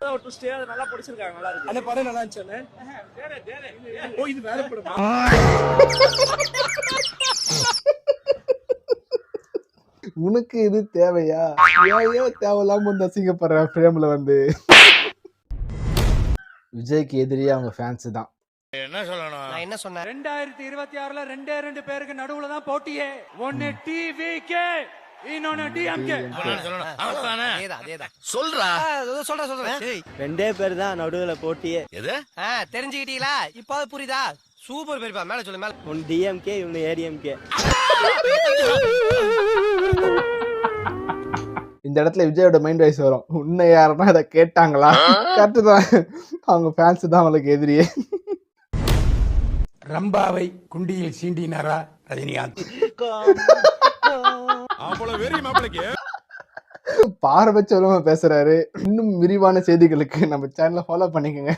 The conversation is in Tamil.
twist, அது நல்லா பிடிச்சிருக்காங்க நல்லா இருக்கு. அந்த படம் நல்லா இருந்துச்சு ஓ இது வேற படமா? உனக்கு இது தேவையா? ஏன் ஏன் தேவையில்லாம வந்து அசிங்கப்படுற ஃப்ரேம்ல வந்து? விஜய்க்கு எதிரியே அவங்க ஃபேன்ஸ் தான். நான் என்ன சொன்னேன்? ரெண்டாயிரத்தி இருபத்தி ஆறுல ரெண்டே ரெண்டு பேருக்கு நடுவுல தான் போட்டியே. ஒன்னு டிவிகே இன்னொன்னு டிஎம்கே அதேதான் அதேதான். சொல்றா. சொல்றேன் சொல்றேன் ரெண்டே பேர் தான் நடுவுல போட்டியே. தெரிஞ்சுக்கிட்டீங்களா? இப்போ புரியுதா? சூப்பர் பெரியப்பா மேல சொல்லு மேல. ஒன்னு டிஎம்கே இவனு ஏடிஎம்கே இந்த இடத்துல விஜயோட மைண்ட் வாய்ஸ் வரும். உன்னை யாருன்னா அதை கேட்டாங்களா? கரெக்டு தான் அவங்க ஃபேன்ஸ் தான் அவங்களுக்கு எதிரியே. ரம்பாவை குண்டியில் சீண்டினாரா ரஜினிகாந்த்? பார்வை பேசுறாரு. இன்னும் விரிவான செய்திகளுக்கு நம்ம சேனலை ஃபாலோ பண்ணிக்கோங்க.